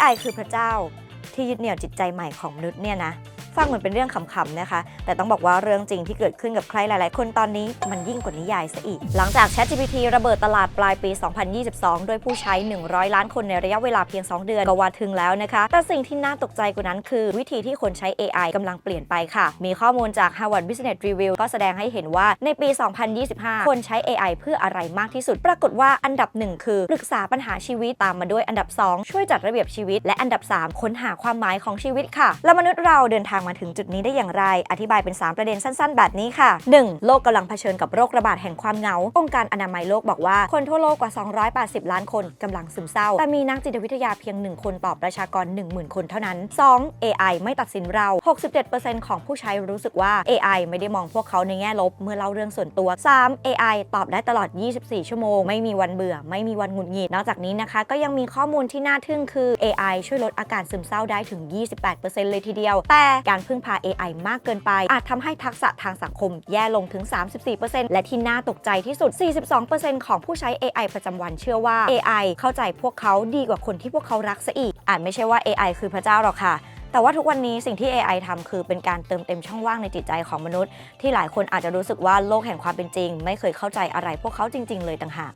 AI คือพระเจ้าที่ยึดเหนี่ยวจิตใจใหม่ของมนุษย์เนี่ยนะ ฟังเหมือนเป็นเรื่องขำๆนะคะ แต่ต้องบอกว่าเรื่องจริงที่เกิดขึ้นกับใครหลายๆ คนตอนนี้มันยิ่งกว่านิยายซะอีก หลังจาก ChatGPT ระเบิดตลาดปลายปี 2022โดยผู้ใช้ 100 ล้านคนในระยะเวลาเพียง 2 เดือนก็ว่าถึงแล้วนะคะ แต่สิ่งที่น่าตกใจกว่านั้นคือ วิธีที่คนใช้ AI กำลังเปลี่ยนไปค่ะ มีข้อมูลจาก Harvard Business Review ก็แสดงให้เห็นว่าในปี 2025 คนใช้ AI เพื่ออะไรมากที่สุด ปรากฏว่าอันดับหนึ่งคือปรึกษาปัญหาชีวิตตามมาด้วยอันดับ 2 ช่วยจัดระเบียบชีวิต และอันดับ 3 ค้นหาความหมายของชีวิตค่ะ แล้วมนุษย์เราเดินทางมาถึงจุดนี้ได้อย่างไร อธิบายเป็น 3 ประเด็นสั้น ๆ แบบนี้ค่ะ 1. โลกกำลังเผชิญกับโรคระบาดแห่งความเหงา องค์การอนามัยโลกบอกว่าคนทั่วโลกกว่า 280 ล้านคนกำลังซึมเศร้า แต่มีนักจิตวิทยาเพียง 1 คนต่อประชากร 10,000 คนเท่านั้น 2. AI ไม่ตัดสินเรา 67%ของผู้ใช้รู้สึกว่า AI ไม่ได้มองพวกเขาในแง่ลบเมื่อเล่าเรื่องส่วนตัว 3. AI ตอบได้ตลอด 24 ชั่วโมง ไม่มีวันเบื่อ ไม่มีวันหงุดหงิด นอกจากนี้นะคะ ก็ยังมีข้อมูลที่น่าทึ่งคือ AI ช่วยลดอาการซึมเศร้าได้ถึง 28%เลยทีเดียว แต่การพึ่งพา AI มากเกินไป อาจทำให้ทักษะทางสังคมแย่ลงถึง 34%และที่น่าตกใจที่สุด 42%ของผู้ใช้ AI ประจำวันเชื่อว่า AI เข้าใจพวกเขาดีกว่าคนที่พวกเขารักซะอีกอาจไม่ใช่ว่า AI คือพระเจ้าหรอกค่ะแต่ว่าทุกวันนี้สิ่งที่ AI ทำคือเป็นการเติมเต็มช่องว่างในจิตใจของมนุษย์ ที่หลายคนอาจจะรู้สึกว่าโลกแห่งความเป็นจริง ไม่เคยเข้าใจอะไรพวกเขาจริง ๆ เลยต่างหาก